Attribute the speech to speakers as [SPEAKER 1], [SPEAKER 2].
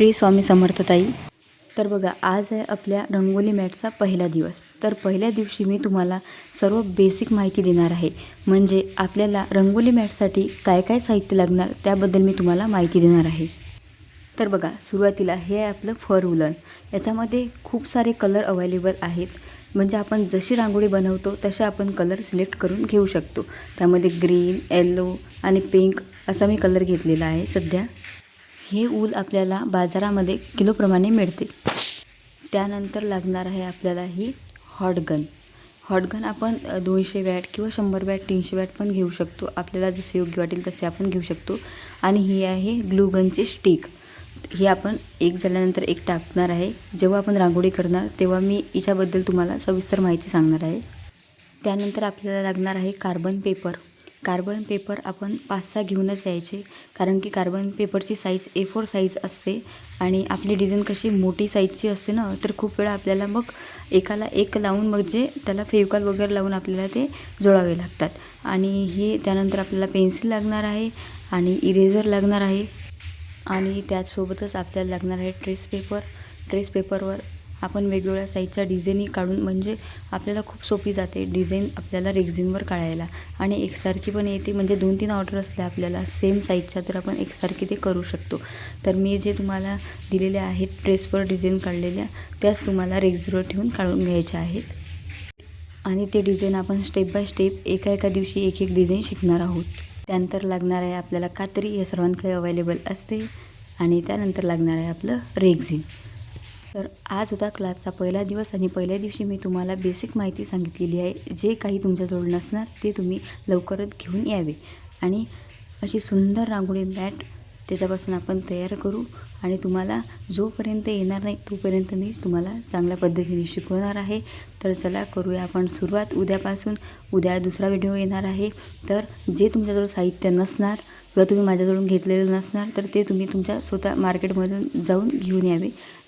[SPEAKER 1] श्री स्वामी समर्थताई. तर बघा आज आहे आपल्या रंगोली मॅटचा पहिला दिवस. तर पहिल्या दिवशी मी तुम्हाला सर्व बेसिक माहिती देणार आहे. म्हणजे आपल्याला रंगोली मॅटसाठी काय काय साहित्य लागणार त्याबद्दल मी तुम्हाला माहिती देणार आहे. तर बघा सुरुवातीला हे आहे आपलं फर उलन. याच्यामध्ये खूप सारे कलर अवेलेबल आहेत. म्हणजे आपण जशी रांगोळी बनवतो तसे आपण कलर सिलेक्ट करून घेऊ शकतो. त्यामध्ये ग्रीन येल्लो आणि पिंक असा मी कलर घेतलेला आहे सध्या. हे ऊल आपल्याला बाजारामध्ये किलोप्रमाणे मिळते. त्यानंतर लागणार आहे आपल्याला ही हॉटगन हॉटगन आपण दोनशे वॅट किंवा शंभर वॅट तीनशे वॅट पण घेऊ शकतो. आपल्याला जसे योग्य वाटेल तसे आपण घेऊ शकतो. आणि ही आहे ग्लूगनची स्टिक. ही आपण एक झाल्यानंतर एक टाकणार आहे. जेव्हा आपण रांगोळी करणार तेव्हा मी हिच्याबद्दल तुम्हाला सविस्तर माहिती सांगणार आहे. त्यानंतर आपल्याला लागणार आहे कार्बन पेपर. कार्बन पेपर आपण पाच सहा घेऊनच यायचे कारण की कार्बन पेपरची साईज ए फोर साईज असते आणि आपली डिझाईन कशी मोठी साईजची असते ना तर खूप वेळा आपल्याला मग एकाला एक लावून म्हणजे त्याला फेविकॉल वगैरे लावून आपल्याला ते जोडावे लागतात. आणि हे त्यानंतर आपल्याला पेन्सिल लागणार आहे आणि इरेझर लागणार आहे. आणि त्याचसोबतच आपल्याला लागणार आहे ट्रेस पेपर ट्रेस पेपरवर आपण वेगवेगळ्या साईजच्या डिझाईनही काढून म्हणजे आपल्याला खूप सोपी जाते डिझाईन आपल्याला रेक्झिनवर काढायला. आणि एकसारखी पण येते म्हणजे दोन तीन ऑर्डर असल्या आपल्याला सेम साईजच्या तर आपण एकसारखी ते करू शकतो. तर मी जे तुम्हाला दिलेल्या आहेत ड्रेसवर डिझाईन काढलेल्या त्याच तुम्हाला रेक्झिनवर ठेवून काढून घ्यायच्या आहेत. आणि ते डिझाईन आपण स्टेप बाय स्टेप एका एका दिवशी एक एक डिझाईन शिकणार आहोत. त्यानंतर लागणार आहे आपल्याला कात्री हे सर्वांकडे अवेलेबल असते. आणि त्यानंतर लागणार आहे आपलं रेग्झिन तर आज होता क्लासचा पहिला दिवस आणि पहिल्या दिवशी मी तुम्हाला बेसिक माहिती सांगितलेली आहे. जे काही तुमच्याजवळ नसणार ते तुम्ही लवकरच घेऊन यावे. आणि अशी सुंदर रांगोळी मॅट त्याच्यापासून आपण तयार करू आणि तुम्हाला जोपर्यंत येणार नाही तोपर्यंत मी तुम्हाला चांगल्या पद्धतीने शिकवणार आहे. तर चला करूया आपण सुरुवात. उद्यापासून उद्या दुसरा व्हिडिओ येणार आहे. तर जे तुमच्याजवळ साहित्य नसणार किंवा तुम्ही माझ्याजवळून घेतलेलं नसणार तर ते तुम्ही तुमच्या स्वतः मार्केटमधून जाऊन घेऊन यावे.